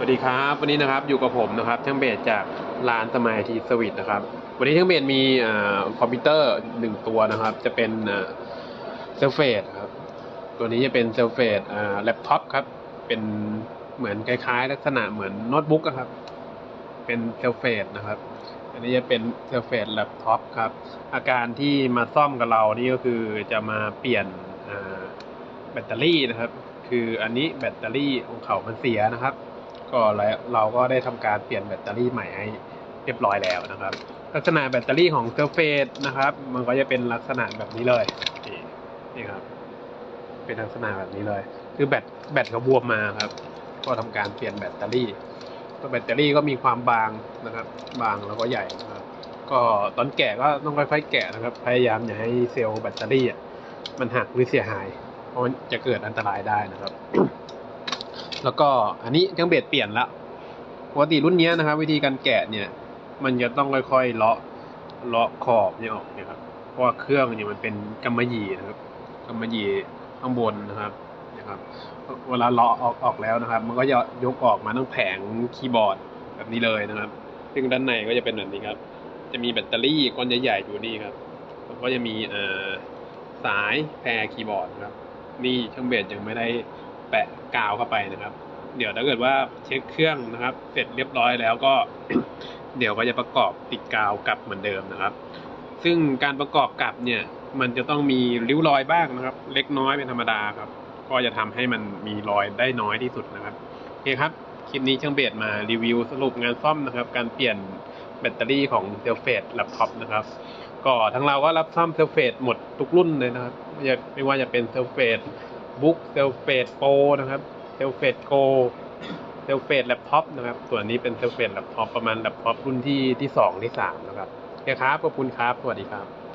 สวัสดีครับวันนี้นะครับอยู่กับผมนะครับช่างเบสจากร้านสมัยทีสวิตนะครับ วันนี้ช่างเบสมีอคอมพิวเตอร์หนึ่งตัวนะครับ จะเป็นเซลเฟตครับตัวนี้จะเป็นเซลเฟตแล็ปท็อปครับ เป็นเหมือนคล้ายๆ ลักษณะเหมือนโน้ตบุ๊กอะครับ เป็นเซลเฟตนะครับ อันนี้จะเป็นเซลเฟตแล็ปท็อปครับ อาการที่มาซ่อมกับเรานี่ก็คือจะมาเปลี่ยนแบตเตอรี่นะครับ คืออันนี้แบตเตอรี่ของเขามันเสียนะครับ ก็เราเราก็ได้ทำการเปลี่ยนแบตเตอรี่ใหม่ให้เรียบร้อยแล้วนะครับ ลักษณะแบตเตอรี่ของเซลเฟตนะครับ มันก็จะเป็นลักษณะแบบนี้เลยนี่นี่ครับ เป็นลักษณะแบบนี้เลย คือแบตแบตเขาบวมมาครับ ก็ทำการเปลี่ยนแบตเตอรี่ตัวแบตเตอรี่ก็มีความบางนะครับ บางแล้วก็ใหญ่นะครับ ก็ตอนแกะก็ต้องค่อยๆแกะนะครับ พยายามอย่าให้เซลล์แบตเตอรี่อะมันหักหรือเสียหาย เพราะมันจะเกิดอันตรายได้นะครับ แล้วก็อันนี้เครื่องเบสเปลี่ยนละปกติรุ่นนี้นะครับ วิธีการแกะเนี่ย มันจะต้องค่อยๆเลาะเลาะขอบเนี่ยออกนี่ยครับเพราะว่าเครื่องเนี่ยมันเป็นกำมะหยี่นะครับกำมะหยี่ข้างบนนะครับนะครับ เวลาเลาะออกออกแล้วนะครับ มันก็จะยกออกมาทั้งแผงคีย์บอร์ดแบบนี้เลยนะครับ ซึ่งด้านในก็จะเป็นแบบนี้ครับ จะมีแบตเตอรี่ก้อนใหญ่ๆอยู่นี่ครับแล้วก็จะมีเอ่อสายแพรคีย์บอร์ดครับ นี่ช่างเบสยังไม่ได้ แปะกาวเข้าไปนะครับ เดี๋ยวถ้าเกิดว่าเช็คเครื่องนะครับ เสร็จเรียบร้อยแล้วก็ เดี๋ยวก็จะประกอบติดกาวกลับเหมือนเดิมนะครับ ซึ่งการประกอบกลับเนี่ยมันจะต้องมีริ้วรอยบ้างนะครับ เล็กน้อยเป็นธรรมดาครับ ก็จะทำให้มันมีรอยได้น้อยที่สุดนะครับโอเคครับคลิปนี้ช่างเบสมารีวิวสรุปงานซ่อมนะครับ การเปลี่ยนแบตเตอรี่ของเซลเฟตแล็ปท็อปนะครับ ก็ทั้งเราก็รับซ่อมเซลเฟตหมดทุกรุ่นเลยนะครับไม่ไม่ว่าจะเป็นเซลเฟต บุ๊กเซลเฟตโปนะครับเซลเฟตโกเซลเฟตแล็ปท็อปนะครับ ส่วนนี้เป็นเซลเฟตแล็ปท็อปประมาณแล็ปท็อปรุ่นที่ที่สองที่สามนะครับโอเคครับขอบคุณครับ สวัสดีครับ